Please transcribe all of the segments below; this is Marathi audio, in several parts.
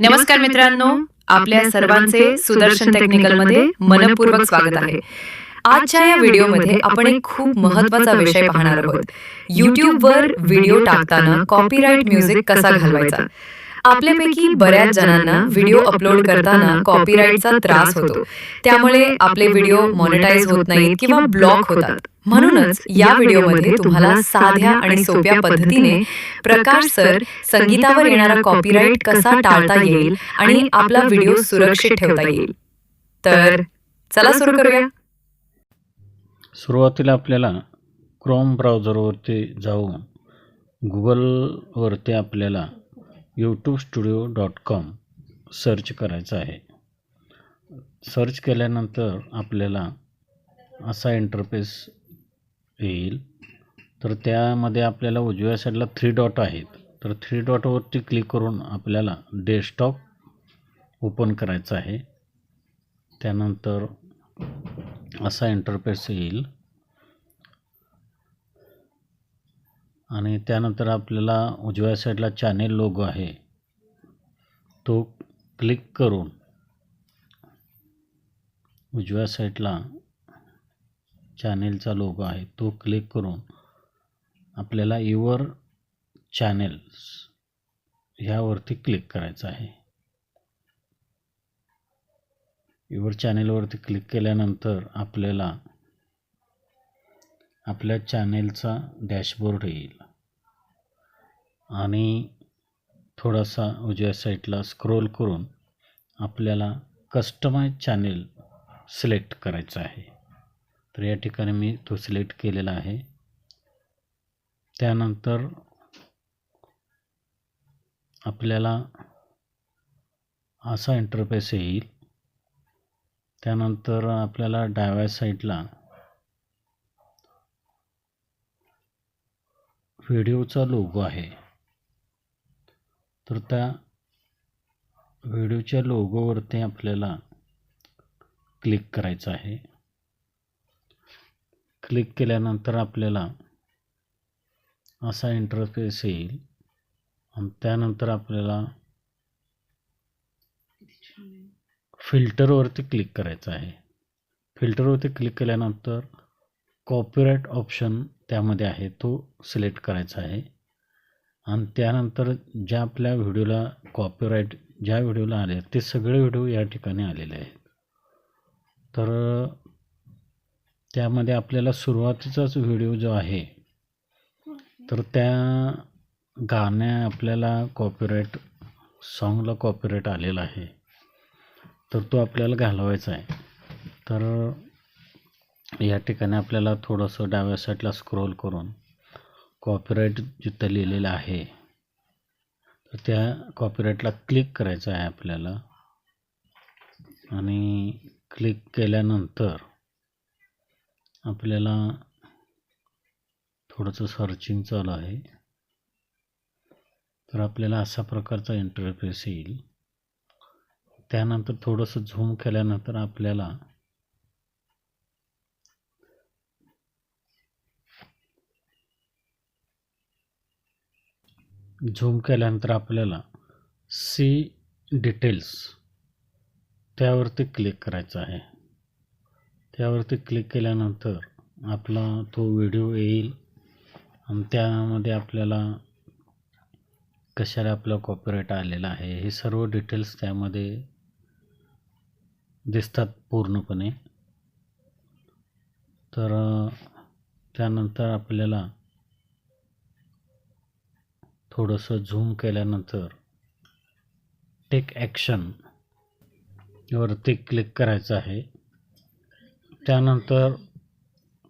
नमस्कार मित्रांनो आपल्या सर्वांचे सुदर्शन टेक्निकलमध्ये मनपूर्वक स्वागत आहे. आजच्या या व्हिडिओमध्ये आपण एक खूप महत्त्वाचा विषय पाहणार आहोत. युट्यूबवर व्हिडिओ टाकताना कॉपीराईट म्युझिक कसा घालवायचा? आपल्यापैकी बऱ्याच जणांना व्हिडिओ अपलोड करताना कॉपीराईटचा त्रास होतो. त्यामुळे आपले व्हिडिओ मॉनिटाईज होत नाहीत किंवा ब्लॉक होतात. म्हणूनच या व्हिडिओमध्ये तुम्हाला साध्या आणि सोप्या पद्धतीने प्रकाश सर संगीतावर येणारा कॉपीराईट कसा टाळता येईल आणि आपला व्हिडिओ सुरक्षित ठेवता येईल. तर चला सुरू करूया. सुरुवातीला आपल्याला क्रोम ब्राउझरवरती जाऊन गुगलवरती आपल्याला YouTube studio dot com search करायचं आहे. सर्च केल्यानंतर आपल्याला असा इंटरफेस येईल. तर त्यामध्ये आपल्याला उजव्या साईडला थ्री डॉट आहेत. तर थ्री डॉटवरती क्लिक करून आपल्याला डेस्कटॉप ओपन करायचं आहे. त्यानंतर असा इंटरफेस येईल. आणि त्यानंतर आपल्याला उजव्या साईडला चॅनेल लोगो आहे. तो क्लिक करून उजव्या साईडला चॅनेलचा लोगो आहे तो क्लिक करून आपल्याला युवर चॅनेल्स ह्यावरती क्लिक करायचं आहे. युवर चॅनेलवरती क्लिक केल्यानंतर आपल्याला आपल्या चॅनेलचा डॅशबोर्ड येईल. आणि थोडासा उजव्या साईडला स्क्रोल करून आपल्याला कस्टमाइज चॅनेल सिलेक्ट करायचं आहे. तर या ठिकाणी मी तो सिलेक्ट केलेला आहे. त्यानंतर आपल्याला असा इंटरफेस येईल. त्यानंतर आपल्याला डाव्या साईडला व्हिडिओचा लोगो आहे. तर त्या व्हिडिओच्या लोगोवरती आपल्याला क्लिक करायचं आहे. क्लिक केल्यानंतर आपल्याला असा इंटरफेस येईल. आणि त्यानंतर आपल्याला फिल्टरवरती क्लिक करायचं आहे. फिल्टरवरती क्लिक केल्यानंतर कॉपीराईट ऑप्शन त्यामध्ये आहे तो सिलेक्ट करायचा आहे. आणि त्यानंतर ज्या आपल्या व्हिडिओला कॉपीराईट ज्या व्हिडिओला आले ते सगळे व्हिडिओ या ठिकाणी आलेले आहेत. तर त्यामध्ये आपल्याला सुरुवातीचाच व्हिडिओ जो आहे तर त्या गाण्या आपल्याला कॉपीराईट सॉंगला कॉपीराईट आलेला आहे. तर तो आपल्याला घालवायचा आहे. तर या ठिकाणी आपल्याला थोडंसं डाव्या साईडला स्क्रोल करून कॉपीराईट जिथं लिहिलेलं आहे तर त्या कॉपीराईटला क्लिक करायचं आहे आपल्याला. आणि क्लिक केल्यानंतर आपल्याला थोडंसं सर्चिंग चालू आहे. तर आपल्याला अशा प्रकारचा इंटरफेस येईल. त्यानंतर थोडंसं झूम केल्यानंतर आपल्याला झूम केल्यानंतर आपल्याला सी डिटेल्स त्यावरती क्लिक करायचं आहे. त्यावरती क्लिक केल्यानंतर आपला तो व्हिडिओ येईल. आणि त्यामध्ये आपल्याला कशाला आपला कॉपीराईट आलेला आहे हे सर्व डिटेल्स त्यामध्ये दिसतात पूर्णपणे. तर त्यानंतर आपल्याला थोडंसं झूम केल्यानंतर टेक ॲक्शन वरती क्लिक करायचं आहे. त्यानंतर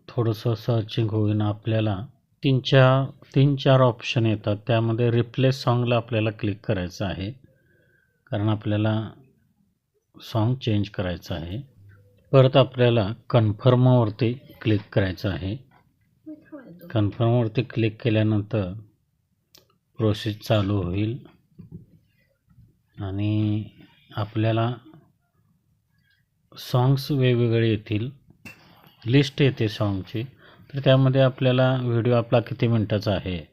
थोडंसं सर्चिंग होईन आपल्याला. तीन चार तीन चार ऑप्शन येतात. त्यामध्ये रिप्लेस सॉंगला आपल्याला क्लिक करायचं आहे. कारण आपल्याला सॉन्ग चेंज करायचं आहे. परत आपल्याला कन्फर्मवरती क्लिक करायचं आहे. कन्फर्मवरती क्लिक केल्यानंतर प्रोसेस चालू होईल. आणि आपल्याला सॉंग्स वेगवेगळे येतील. लिस्ट येते सॉन्गची तर त्यामध्ये आपल्याला व्हिडिओ आपला किती मिनटाचा आहे?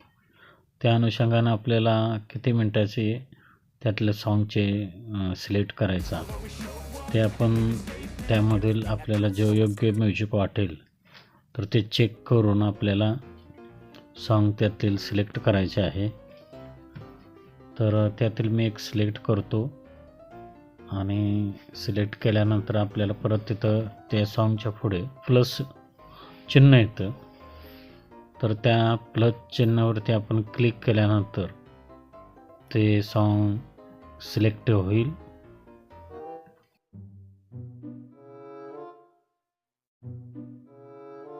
त्या अनुषंगानं आपल्याला किती मिनटाची त्यातल्या सॉन्गचे सिलेक्ट करायचा. ते आपण त्यामधील आपल्याला जे योग्य म्युझिक वाटेल तर ते चेक करून आपल्याला सॉन्ग त्यातील सिलेक्ट करायचे आहे. तर त्यातील मी एक सिलेक्ट करतो. आणि सिलेक्ट केल्यानंतर आपल्याला परत तिथं त्या सॉन्गच्या पुढे प्लस चिन्ह येतं. तर त्या प्लस चिन्हावरती आपण क्लिक केल्यानंतर ते सॉन्ग सिलेक्ट होईल.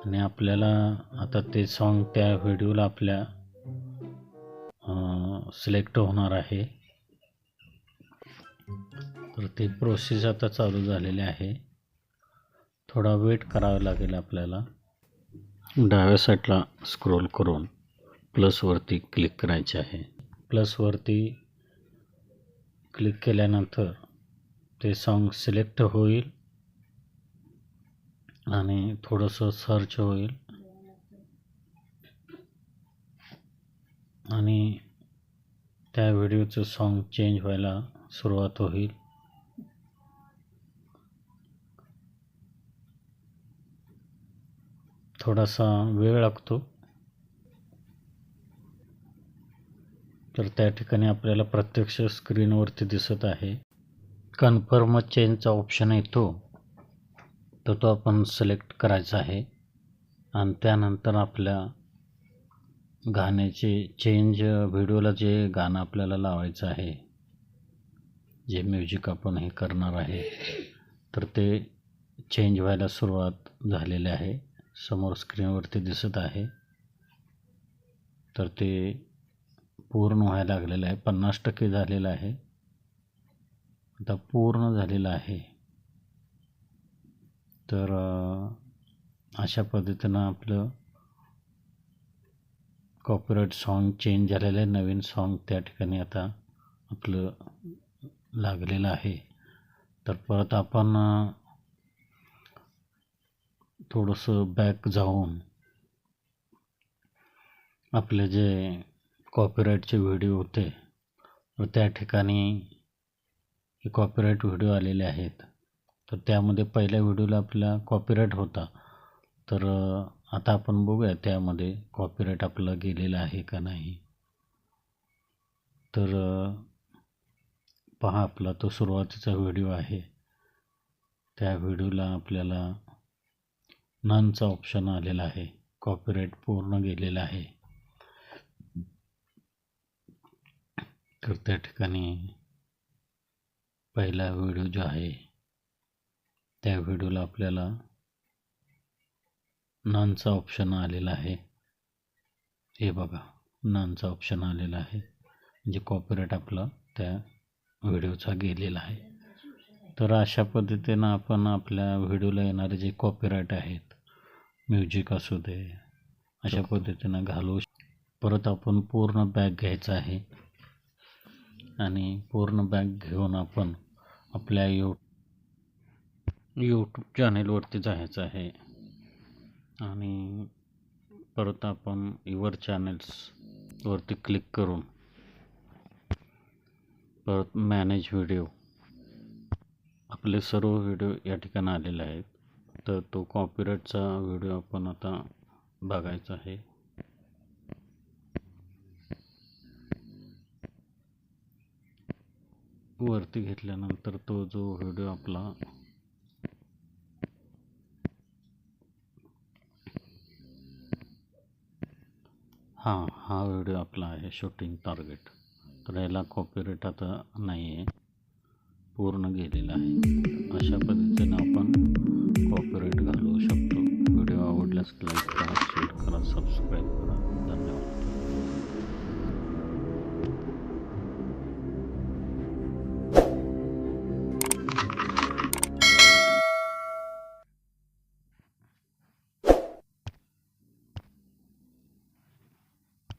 आणि आपल्याला आता ते सॉन्ग त्या व्हिडिओला आपल्या सिलेक्ट होणार आहे. तर ते प्रोसेस आता चालू झालेले आहे. थोडा वेट करावा लागेल आपल्याला. डाव्या साईडला स्क्रोल करून प्लसवरती क्लिक करायचे आहे. प्लसवरती क्लिक केल्यानंतर ते सॉन्ग सिलेक्ट होईल आणि थोडंसं सर्च होईल. आणि त्या व्हिडिओचं सॉन्ग चेंज व्हायला सुरुवात होईल. थोडासा वेळ लागतो. तर त्या ठिकाणी आपल्याला प्रत्यक्ष स्क्रीनवरती दिसत आहे. कन्फर्म चेंजचा ऑप्शन येतो तर तो आपण सिलेक्ट करायचा आहे. आणि त्यानंतर आपल्या गाण्याचे चेंज व्हिडिओला जे गाणं आपल्याला लावायचं आहे जे म्युझिक आपण हे करणार आहे तर ते चेंज व्हायला सुरुवात झालेली आहे. समोर स्क्रीनवरती दिसत आहे. तर ते पूर्ण व्हायला लागलेलं आहे. पन्नास टक्के झालेलं आहे. आता पूर्ण झालेलं आहे. तर अशा पद्धतीनं आपलं कॉपीराईट सॉन्ग चेंज झालेलं आहे. नवीन सॉन्ग त्या ठिकाणी आता आपलं लागलेलं आहे. तर परत आपण थोडंसं बॅक जाऊन आपले जे कॉपीराईटचे व्हिडिओ होते तर त्या ठिकाणी कॉपीराईट व्हिडिओ आलेले आहेत तर त्यामध्ये पहिल्या व्हिडिओला आपला कॉपीराईट होता. तर आता आपण बघूया त्यामध्ये कॉपीराईट आपला गेलेला आहे का नाही. तर पहा आपला तो सुरुवातीचा व्हिडिओ आहे. त्या व्हिडिओला आपल्याला ननचा ऑप्शन आलेला आहे. कॉपीराईट पूर्ण गेलेला आहे. तर त्या ठिकाणी पहिला व्हिडिओ जो आहे त्या व्हिडिओला आपल्याला ननचा ऑप्शन आलेला आहे. हे बघा ननचा ऑप्शन आलेला आहे. म्हणजे कॉपीराईट आपला त्या व्हिडिओचा गेलेला आहे. तर अशा पद्धतीनं आपण आपल्या व्हिडिओला येणारे जे कॉपीराईट आहेत म्युझिक असू दे अशा पद्धतीनं घालू परत आपण पूर्ण बॅग घ्यायचा आहे. आणि पूर्ण बॅग घेऊन आपण आपल्या यू यूट्यूब चॅनेलवरती जायचं आहे. आणि परत आपण युवर चॅनल्सवरती क्लिक करून परत मॅनेज व्हिडिओ आपले सर्व व्हिडिओ या ठिकाणी आलेले आहेत. तर तो कॉपीराईटचा व्हिडिओ आपण आता बघायचा आहे. वरती घेतल्यानंतर तो जो व्हिडिओ आपला हां हा व्हिडिओ आपला आहे शूटिंग टार्गेट तर याला कॉपीराईट आता नाही आहे पूर्ण गेलेला आहे. अशा पद्धतीनं आपण कॉपीराईट घालवू शकतो. व्हिडिओ आवडल्यास लाईक करा शेअर करा सबस्क्राईब